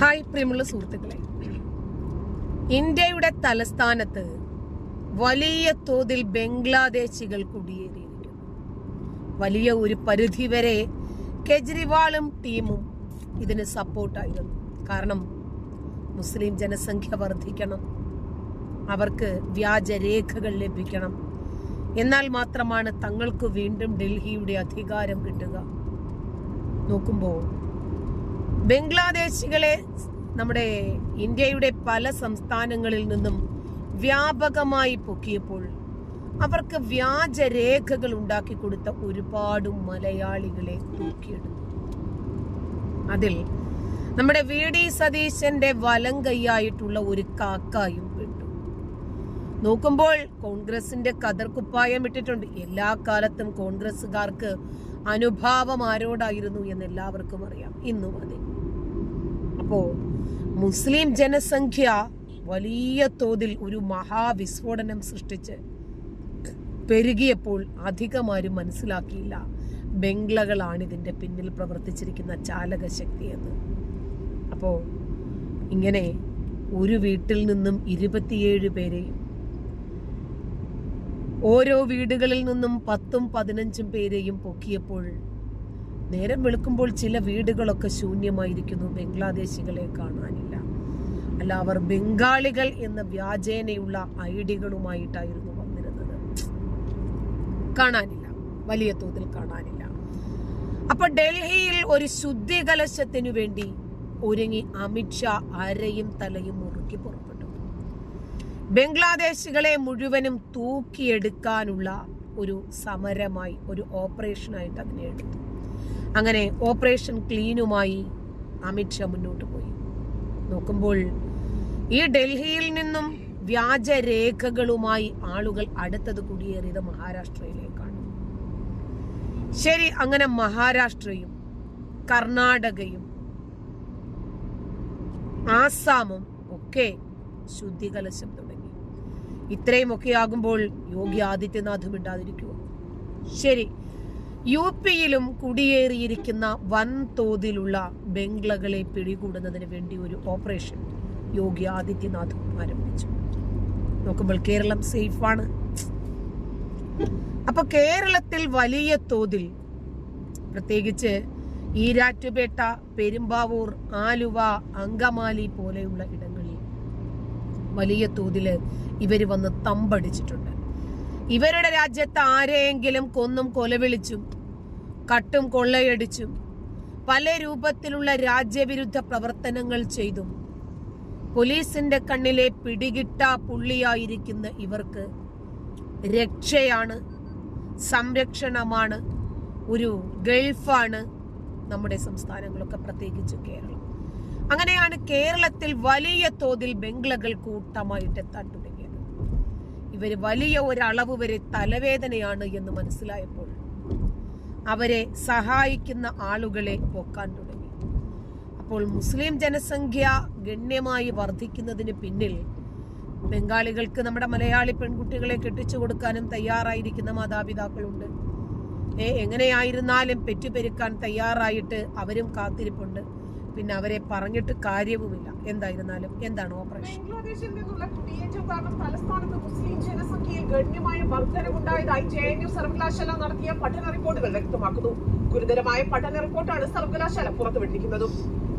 Hi പ്രിയമുള്ള സുഹൃത്തുക്കളെ. ഇന്ത്യയുടെ തലസ്ഥാനത്ത് വലിയ തോതിൽ ബംഗ്ലാദേശികൾ കുടിയേറിയിരിക്കുന്നു. വലിയ ഒരു പരിധി വരെ കെജ്രിവാളും ടീമും ഇതിന് സപ്പോർട്ടായിരുന്നു. കാരണം മുസ്ലിം ജനസംഖ്യ വർദ്ധിക്കണം. അവർക്ക് വ്യാജരേഖകൾ ലഭിക്കണം. എന്നാൽ മാത്രമാണ് തങ്ങൾക്ക് വീണ്ടും ഡൽഹിയുടെ അധികാരം കിട്ടുക. നോക്കുമ്പോൾ ബംഗ്ലാദേശികളെ നമ്മുടെ ഇന്ത്യയുടെ പല സംസ്ഥാനങ്ങളിൽ നിന്നും വ്യാപകമായി പൊക്കിയപ്പോൾ അവർക്ക് വ്യാജരേഖകൾ ഉണ്ടാക്കി കൊടുത്ത ഒരുപാട് മലയാളികളെ തൂക്കിയെടുത്തു അതിൽ നമ്മുടെ വി ഡി സതീശന്റെ വലം കൈയായിട്ടുള്ള ഒരു കാക്കായും പെട്ടു. നോക്കുമ്പോൾ കോൺഗ്രസിന്റെ കതർക്കുപ്പായം ഇട്ടിട്ടുണ്ട്. എല്ലാ കാലത്തും കോൺഗ്രസ്സുകാർക്ക് അനുഭാവം ആരോടായിരുന്നു എന്ന് എല്ലാവർക്കും അറിയാം. ഇന്നും അതെ. അപ്പോ മുസ്ലിം ജനസംഖ്യ വലിയ തോതിൽ ഒരു മഹാവിസ്ഫോടനം സൃഷ്ടിച്ച് പെരുകിയപ്പോൾ അധികമാരും മനസ്സിലാക്കിയില്ല. ബംഗ്ലകളാണ് ഇതിന്റെ പിന്നിൽ പ്രവർത്തിച്ചിരിക്കുന്ന ചാലകശക്തി എന്ന്. അപ്പോൾ ഇങ്ങനെ ഒരു വീട്ടിൽ നിന്നും ഇരുപത്തിയേഴ് പേരെയും ഓരോ വീടുകളിൽ നിന്നും പത്തും പതിനഞ്ചും പേരെയും പൊക്കിയപ്പോൾ നേരം വെളുക്കുമ്പോൾ ചില വീടുകളൊക്കെ ശൂന്യമായിരിക്കുന്നു. ബംഗ്ലാദേശികളെ കാണാനില്ല. അല്ല അവർ ബംഗാളികൾ എന്ന വ്യാജേനയുള്ള ഐഡികളുമായിട്ടായിരുന്നു വന്നിരുന്നത്. കാണാനില്ല. വലിയ തോതിൽ കാണാനില്ല. അപ്പൊ ഡൽഹിയിൽ ഒരു ശുദ്ധികലശത്തിനു വേണ്ടി ഒരുങ്ങി അമിത്ഷാ അരയും തലയും മുറുക്കി പുറപ്പെട്ടു. ബംഗ്ലാദേശികളെ മുഴുവനും തൂക്കിയെടുക്കാനുള്ള ഒരു സമരമായി ഒരു ഓപ്പറേഷനായിട്ട് അതിനെ എടുത്തു. അങ്ങനെ ഓപ്പറേഷൻ ക്ലീനുമായി അമിത്ഷാ മുന്നോട്ട് പോയി. നോക്കുമ്പോൾ ഈ ഡൽഹിയിൽ നിന്നും വ്യാജരേഖകളുമായി ആളുകൾ അടുത്തത് കുടിയേറിയത് മഹാരാഷ്ട്രയിലേക്കാണ്. ശരി അങ്ങനെ മഹാരാഷ്ട്രയും കർണാടകയും ആസാമും ഒക്കെ ശുദ്ധികലശം തുടങ്ങി ഇത്രയും ഒക്കെ ആകുമ്പോൾ യോഗി ആദിത്യനാഥും ഇണ്ടാതിരിക്കുമോ ശരി. യു പിയിലും കുടിയേറിയിരിക്കുന്ന വൻതോതിലുള്ള ബംഗ്ലകളെ പിടികൂടുന്നതിന് വേണ്ടി ഒരു ഓപ്പറേഷൻ യോഗി ആദിത്യനാഥ് ആരംഭിച്ചു. നോക്കുമ്പോൾ കേരളം സേഫാണ്. അപ്പൊ കേരളത്തിൽ വലിയ തോതിൽ പ്രത്യേകിച്ച് ഈരാറ്റുപേട്ട പെരുമ്പാവൂർ ആലുവ അങ്കമാലി പോലെയുള്ള ഇടങ്ങളിൽ വലിയ തോതിൽ ഇവർ വന്ന് തമ്പടിച്ചിട്ടുണ്ട്. ഇവരുടെ രാജ്യത്ത് ആരെയെങ്കിലും കൊന്നും കൊലവിളിച്ചും കട്ടും കൊള്ളയടിച്ചും പല രൂപത്തിലുള്ള രാജ്യവിരുദ്ധ പ്രവർത്തനങ്ങൾ ചെയ്തും പോലീസിന്റെ കണ്ണിലെ പിടികിട്ട പുള്ളിയായിരിക്കുന്ന ഇവർക്ക് രക്ഷയാണ് സംരക്ഷണമാണ് ഒരു ഗൾഫാണ് നമ്മുടെ സംസ്ഥാനങ്ങളൊക്കെ പ്രത്യേകിച്ച് കേരളം. അങ്ങനെയാണ് കേരളത്തിൽ വലിയ തോതിൽ ബംഗ്ലകൾ കൂട്ടമായിട്ട് എത്താൻ തുടങ്ങിയത് ഇവർ വലിയ ഒരളവ് വരെ തലവേദനയാണ് എന്ന് മനസ്സിലായപ്പോൾ അവരെ സഹായിക്കുന്ന ആളുകളെ പൊക്കാൻ തുടങ്ങി. അപ്പോൾ മുസ്ലിം ജനസംഖ്യ ഗണ്യമായി വർദ്ധിക്കുന്നതിന് പിന്നിൽ ബംഗാളികൾക്ക് നമ്മുടെ മലയാളി പെൺകുട്ടികളെ കെട്ടിച്ചു കൊടുക്കാനും തയ്യാറായിരിക്കുന്ന മാതാപിതാക്കളുണ്ട്. എങ്ങനെയായിരുന്നാലും പെറ്റുപെരുക്കാൻ തയ്യാറായിട്ട് അവരും കാത്തിരിപ്പുണ്ട്. പിന്നെ അവരെ പറഞ്ഞിട്ട് കാര്യവുമില്ല. എന്തായിരുന്നാലും എന്താണ് ഓപ്പറേഷൻ ബംഗ്ലാദേശിൽ നിന്നുള്ള കുടിയേറ്റം കാരണം തലസ്ഥാനത്ത് ഗണ്യമായ വർധനവുണ്ടായതായി ജെ എൻ നടത്തിയ പഠന റിപ്പോർട്ടുകൾ വ്യക്തമാക്കുന്നു. ഗുരുതരമായ പഠന റിപ്പോർട്ടാണ് സർവകലാശാല പുറത്തുവിട്ടിരിക്കുന്നത്.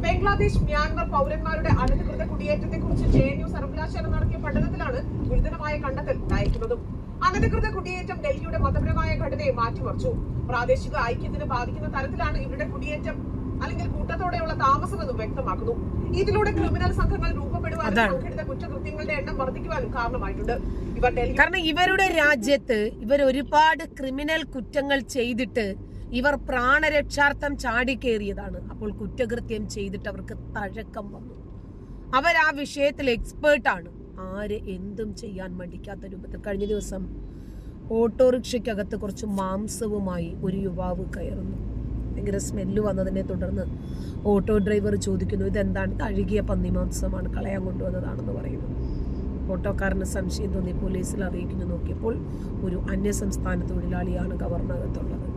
ബംഗ്ലാദേശ് മ്യാൻമർ പൗരന്മാരുടെ അനധികൃത കുടിയേറ്റത്തെ കുറിച്ച് ജെ എൻ യു സർവകലാശാല നടത്തിയ പഠനത്തിലാണ് ഗുരുതരമായ കണ്ടെത്തൽ ഉണ്ടായിരിക്കുന്നതും. അനധികൃത കുടിയേറ്റം ഡൽഹിയുടെ മതപരമായ ഘടനയെ മാറ്റിമറിച്ചു. പ്രാദേശിക ഐക്യത്തിന് ബാധിക്കുന്ന തരത്തിലാണ് ഇവരുടെ കുടിയേറ്റം. അല്ലെങ്കിൽ കൂട്ടത്തോടെയുള്ള താമസമെന്നും വ്യക്തമാക്കുന്നു. ഇതിലൂടെ ക്രിമിനൽ സംഘങ്ങൾ രൂപപ്പെടുവാനും. സംഘടിത കുറ്റകൃത്യങ്ങളുടെ എണ്ണം വർദ്ധിക്കുവാനും കാരണമായിട്ടുണ്ട്. ഇവർ കാരണം ഇവരുടെ രാജ്യത്ത് ഇവർ ഒരുപാട് ക്രിമിനൽ കുറ്റങ്ങൾ ചെയ്തിട്ട് ഇവർ പ്രാണരക്ഷാർത്ഥം ചാടിക്കേറിയതാണ്. അപ്പോൾ കുറ്റകൃത്യം ചെയ്തിട്ട് അവർക്ക് തഴക്കം വന്നു. അവർ ആ വിഷയത്തിൽ എക്സ്പേർട്ടാണ് ആര് എന്തും ചെയ്യാൻ മടിക്കാത്ത രൂപത്തിൽ കഴിഞ്ഞ ദിവസം ഓട്ടോറിക്ഷയ്ക്കകത്ത് കുറച്ച് മാംസവുമായി ഒരു യുവാവ് കയറുന്നു. ഭയങ്കര സ്മെല്ല് വന്നതിനെ തുടർന്ന് ഓട്ടോ ഡ്രൈവർ ചോദിക്കുന്നു ഇതെന്താണ്? ഇത് അഴുകിയ പന്നിമാംസമാണ് കളയാൻ കൊണ്ടുവന്നതാണെന്ന് പറയുന്നു. ഓട്ടോക്കാരന് സംശയം തോന്നി പോലീസിൽ അറിയിക്കുന്നു. നോക്കിയപ്പോൾ ഒരു അന്യസംസ്ഥാന തൊഴിലാളിയാണ് ഗവർണകത്തുള്ളത്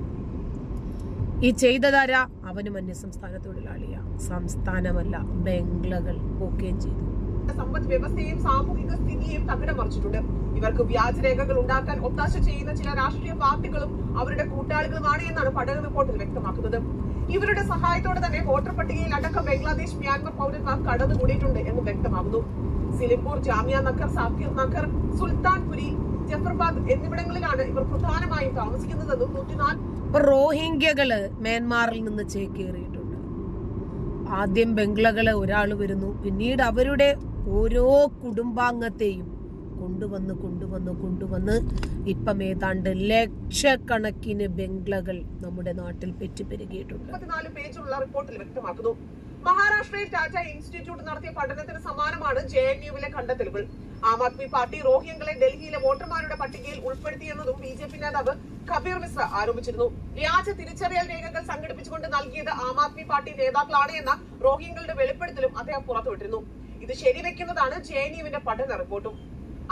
ഈ ചെയ്തതാര? അവനും അന്യ സംസ്ഥാന തൊഴിലാളിയാ. സംസ്ഥാനമല്ല ബംഗ്ലകൾ പോക്കുകയും ചെയ്തു. സമ്പദ് വ്യവസ്ഥയും സാമൂഹിക സ്ഥിതിയും തകിടം മറിച്ചിട്ടുണ്ട്. ഇവർക്ക് വ്യാജരേഖകൾ ഉണ്ടാക്കാൻ ഒത്താശ ചെയ്യുന്ന ചില രാഷ്ട്രീയ പാർട്ടികളും അവരുടെ കൂട്ടാളികളുമാണ് എന്നാണ് പഠന റിപ്പോർട്ടിൽ വ്യക്തമാക്കുന്നത്. ഇവരുടെ സഹായത്തോടെ തന്നെ വോട്ടർ പട്ടികയിൽ അടക്കം ബംഗ്ലാദേശ് മ്യാൻമർ പൗരന്മാർ കടന്നുകൂടിയിട്ടുണ്ട് എന്ന് വ്യക്തമാകുന്നു. സിലിപ്പൂർ ജാമിയ നഗർ സാക്കിർ നഗർ സുൽത്താൻപുരി ജഫർബാദ് എന്നിവിടങ്ങളിലാണ് ഇവർ പ്രധാനമായും താമസിക്കുന്നതെന്നും നൂറ്റിനാല് റോഹിംഗ്യകൾ മ്യാൻമാറിൽ നിന്ന് ചേക്കേറിയിട്ടുണ്ട്. ആദ്യം ബംഗ്ലകൾ ഒരാൾ വരുന്നു. പിന്നീട് അവരുടെ ഓരോ കുടുംബാംഗത്തെയും കൊണ്ടുവന്ന് കൊണ്ടുവന്ന് കൊണ്ടുവന്ന്. ഇപ്പം ഏതാണ്ട് ലക്ഷക്കണക്കിന് ബംഗ്ലകൾ നമ്മുടെ നാട്ടിൽ പെറ്റുപെരുകിയിട്ടുണ്ട്. പേജുള്ള റിപ്പോർട്ടിൽ വ്യക്തമാക്കുന്നു. മഹാരാഷ്ട്രയിൽ ടാറ്റ ഇൻസ്റ്റിറ്റ്യൂട്ട് നടത്തിയ പഠനത്തിന് സമാനമാണ് ജെ എൻ യുവിലെ കണ്ടെത്തലുകൾ. ആം ആദ്മി പാർട്ടി റോഹിംഗ്യങ്ങളെ ഡൽഹിയിലെ വോട്ടർമാരുടെ പട്ടികയിൽ ഉൾപ്പെടുത്തിയെന്നതും ബി ജെ പി നേതാവ് കബീർ മിശ്ര ആരോപിച്ചിരുന്നു. വ്യാജ തിരിച്ചറിയൽ രേഖകൾ സംഘടിപ്പിച്ചുകൊണ്ട് നൽകിയത് ആം ആദ്മി പാർട്ടി നേതാക്കളാണ് എന്ന റോഹിംഗ്യങ്ങളുടെ വെളിപ്പെടുത്തലും അദ്ദേഹം പുറത്തുവിട്ടിരുന്നു. ഇത് ശരിവെക്കുന്നതാണ് ജെ എൻ യുവിന്റെ പഠന റിപ്പോർട്ടും.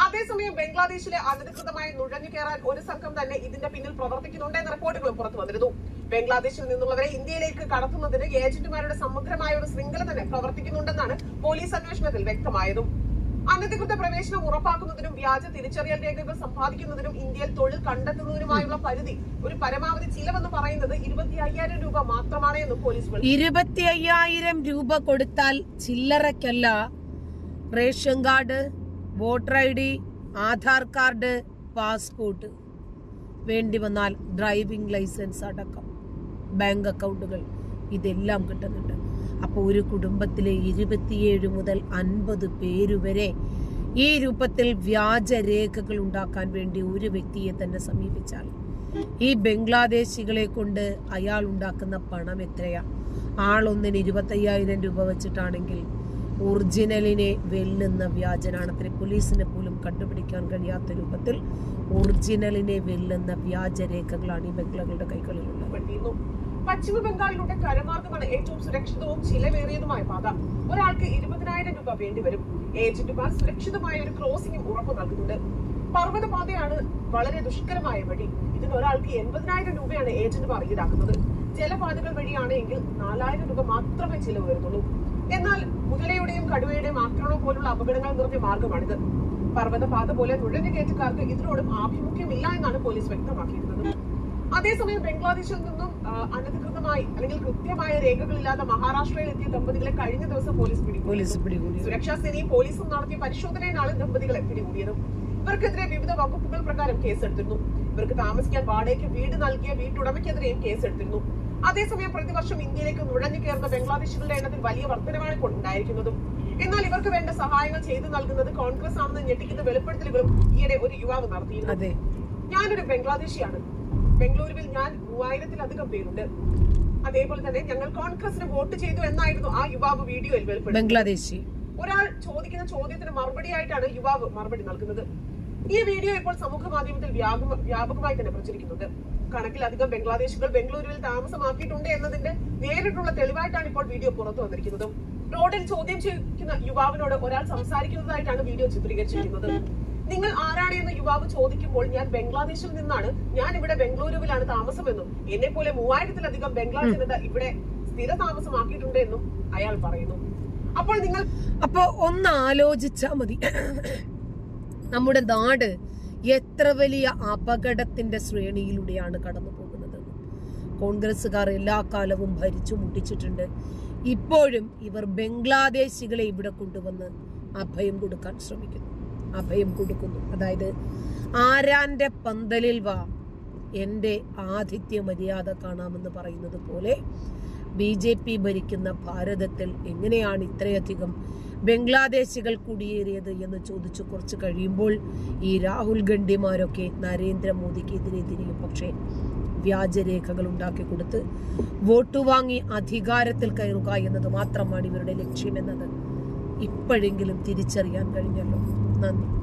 അതേസമയം ബംഗ്ലാദേശിലെ അനധികൃതമായി നുഴഞ്ഞു കയറാൻ ഒരു സംഘം തന്നെ ഇതിന്റെ പിന്നിൽ പ്രവർത്തിക്കുന്നുണ്ടെന്ന റിപ്പോർട്ടുകളും പുറത്തു വന്നിരുന്നു. ബംഗ്ലാദേശിൽ നിന്നുള്ളവരെ ഇന്ത്യയിലേക്ക് കടത്തുന്നതിന് ഏജന്റുമാരുടെ സമഗ്രമായ ഒരു ശൃംഖല തന്നെ പ്രവർത്തിക്കുന്നുണ്ടെന്നാണ് പോലീസ് അന്വേഷണത്തിൽ വ്യക്തമായതും. അനധികൃത പ്രവേശനം ഉറപ്പാക്കുന്നതിനും വ്യാജ തിരിച്ചറിയൽ രേഖകൾ സമ്പാദിക്കുന്നതിനും ഇന്ത്യയിൽ തൊഴിൽ കണ്ടെത്തുന്നതിനുമായുള്ള പരിധി ഒരു പരമാവധി ചിലവെന്ന് പറയുന്നത് ഇരുപത്തി അയ്യായിരം രൂപ മാത്രമാണ് എന്ന് പോലീസ് ഇരുപത്തി അയ്യായിരം രൂപ കൊടുത്താൽ ചില്ലറക്കല്ല ration card voter I D Aadhaar card passport. വേണ്ടി വന്നാൽ ഡ്രൈവിംഗ് ലൈസൻസ് അടക്കം ബാങ്ക് അക്കൗണ്ടുകൾ ഇതെല്ലാം കിട്ടുന്നുണ്ട്. അപ്പോൾ ഒരു കുടുംബത്തിലെ ഇരുപത്തിയേഴ് മുതൽ അൻപത് പേരുവരെ ഈ രൂപത്തിൽ വ്യാജരേഖകൾ ഉണ്ടാക്കാൻ വേണ്ടി ഒരു വ്യക്തിയെ തന്നെ സമീപിച്ചാൽ ഈ ബംഗ്ലാദേശികളെ കൊണ്ട് അയാൾ ഉണ്ടാക്കുന്ന പണം എത്രയാ? ആളൊന്നിന് ഇരുപത്തയ്യായിരം രൂപ വെച്ചിട്ടാണെങ്കിൽ ഒറിജിനലിനെ വെല്ലുന്ന വ്യാജനാണത്തിന് പോലീസിനെ പോലും കണ്ടുപിടിക്കാൻ കഴിയാത്ത രൂപത്തിൽ ഒറിജിനലിനെ വെല്ലുന്ന വ്യാജരേഖകളാണ് ഈ ബംഗ്ലകളുടെ കൈകളിലുള്ളത്. പശ്ചിമ ബംഗാളിലൂടെ കരമാർഗമാണ് ഏറ്റവും സുരക്ഷിതവും ചിലവേറിയതുമായ പാത. ഒരാൾക്ക് ഇരുപതിനായിരം രൂപ വേണ്ടിവരും. ഏജന്റുമാർ സുരക്ഷിതമായ ഒരു ക്രോസിംഗും ഉറപ്പ് നൽകുന്നുണ്ട്. പർവതപാതയാണ് വളരെ ദുഷ്കരമായ വഴി. ഇതിന് ഒരാൾക്ക് എൺപതിനായിരം രൂപയാണ് ഏജന്റുമാർ ഈടാക്കുന്നത്. ജലപാതകൾ വഴിയാണെങ്കിൽ നാലായിരം രൂപ മാത്രമേ ചിലവ് വരുന്നുള്ളൂ. എന്നാൽ മുതലയുടെയും കടുവയുടെയും ആക്രമണം പോലുള്ള അപകടങ്ങൾ നിറഞ്ഞ മാർഗമാണിത്. പർവതപാത പോലെ നുഴഞ്ഞുകയറ്റക്കാർക്ക് ഇതിനോടും ആഭിമുഖ്യമില്ല എന്നാണ് പോലീസ് വ്യക്തമാക്കിയിരുന്നത്. അതേസമയം ബംഗ്ലാദേശിൽ നിന്നും അനധികൃതമായി അല്ലെങ്കിൽ കൃത്യമായ രേഖകളില്ലാതെ മഹാരാഷ്ട്രയിൽ എത്തിയ ദമ്പതികളെ കഴിഞ്ഞ ദിവസം പോലീസ് പിടികൂടി. പോലീസ് പിടികൂടി. സുരക്ഷാ സേനയും പോലീസും നടത്തിയ പരിശോധനയിലാണ് ദമ്പതികളെ പിടികൂടിയത്. ഇവർക്കെതിരെ വിവിധ വകുപ്പുകൾ പ്രകാരം കേസെടുത്തിരുന്നു. ഇവർക്ക് താമസിക്കാൻ വാടകയ്ക്ക് വീട് നൽകിയ വീട്ടുടമയ്ക്കെതിരെയും കേസെടുത്തിരുന്നു. അതേസമയം പ്രതിവർഷം ഇന്ത്യയിലേക്ക് നുഴഞ്ഞു കയറുന്ന ബംഗ്ലാദേശികളുടെ എണ്ണത്തിൽ വലിയ വർധനമാണ് ഇപ്പോൾ ഉണ്ടായിരിക്കുന്നതും എന്നാൽ ഇവർക്ക് വേണ്ട സഹായങ്ങൾ ചെയ്തു നൽകുന്നത് കോൺഗ്രസ് ആണെന്ന് ഞെട്ടിക്കുന്ന വെളിപ്പെടുത്തലുകളും ഈയിടെ ഒരു യുവാവ് നടത്തിയിരുന്നു. ഞാനൊരു ബംഗ്ലാദേശിയാണ്. ബംഗളൂരുവിൽ ഞാൻ മൂവായിരത്തിലധികം പേരുണ്ട്. അതേപോലെ തന്നെ ഞങ്ങൾ കോൺഗ്രസിന് വോട്ട് ചെയ്തു എന്നായിരുന്നു ആ യുവാവ് വീഡിയോയിൽ വെളിപ്പെടുത്തി ബംഗ്ലാദേശി. ഒരാൾ ചോദിക്കുന്ന ചോദ്യത്തിന് മറുപടിയായിട്ടാണ് യുവാവ് മറുപടി നൽകുന്നത്. ഈ വീഡിയോ ഇപ്പോൾ സമൂഹ മാധ്യമത്തിൽ വ്യാപകമായി തന്നെ പ്രചരിക്കുന്നുണ്ട്. കണക്കിലധികം ബംഗ്ലാദേശികൾ ബംഗളൂരുവിൽ താമസമാക്കിയിട്ടുണ്ട് എന്നതിന്റെ നേരിട്ടുള്ള തെളിവായിട്ടാണ് ഇപ്പോൾ വീഡിയോ പുറത്തു വന്നിരിക്കുന്നത്. റോഡിൽ ചോദ്യം ചെയ്യുന്ന യുവാവിനോട് ഒരാൾ സംസാരിക്കുന്നതായിട്ടാണ് വീഡിയോ ചിത്രീകരിച്ചിരിക്കുന്നത്. നിങ്ങൾ ആരാണ് എന്ന് യുവാവ് ചോദിക്കുമ്പോൾ ഞാൻ ബംഗ്ലാദേശിൽ നിന്നാണ്. ഞാൻ ഇവിടെ ബംഗളൂരുവിലാണ് താമസമെന്നും എന്നെ പോലെ മൂവായിരത്തിലധികം ബംഗ്ലാ ജനത ഇവിടെ സ്ഥിര താമസമാക്കിയിട്ടുണ്ട് എന്നും അയാൾ പറയുന്നു. അപ്പോൾ നിങ്ങൾ അപ്പൊ ഒന്ന് ആലോചിച്ചാ മതി. നമ്മുടെ നാട് എത്ര വലിയ അപകടത്തിന്റെ ശ്രേണിയിലൂടെയാണ് കടന്നു പോകുന്നത് കോൺഗ്രസ്സുകാർ എല്ലാ കാലവും ഭരിച്ചു മുട്ടിച്ചിട്ടുണ്ട്. ഇപ്പോഴും ഇവർ ബംഗ്ലാദേശികളെ ഇവിടെ കൊണ്ടുവന്ന് അഭയം കൊടുക്കാൻ ശ്രമിക്കുന്നു. അഭയം കൊടുക്കുന്നു. അതായത് ആരാന്റെ പന്തലിൽ വാ എന്റെ ആതിഥ്യ മര്യാദ കാണാമെന്ന് പറയുന്നത് പോലെ ബി ജെ പി ഭരിക്കുന്ന ഭാരതത്തിൽ എങ്ങനെയാണ് ഇത്രയധികം ബംഗ്ലാദേശികൾ കുടിയേറിയത് എന്ന് ചോദിച്ചു കുറച്ച് കഴിയുമ്പോൾ ഈ രാഹുൽ ഗണ്ഡിമാരൊക്കെ നരേന്ദ്രമോദിക്കെതിരെ തിരിയും. പക്ഷേ വ്യാജരേഖകൾ ഉണ്ടാക്കി കൊടുത്ത് വോട്ട് വാങ്ങി അധികാരത്തിൽ കയറുക എന്നത് മാത്രമാണ് ഇവരുടെ ലക്ഷ്യമെന്നത്. ഇപ്പോഴെങ്കിലും തിരിച്ചറിയാൻ കഴിഞ്ഞല്ലോ. നന്ദി.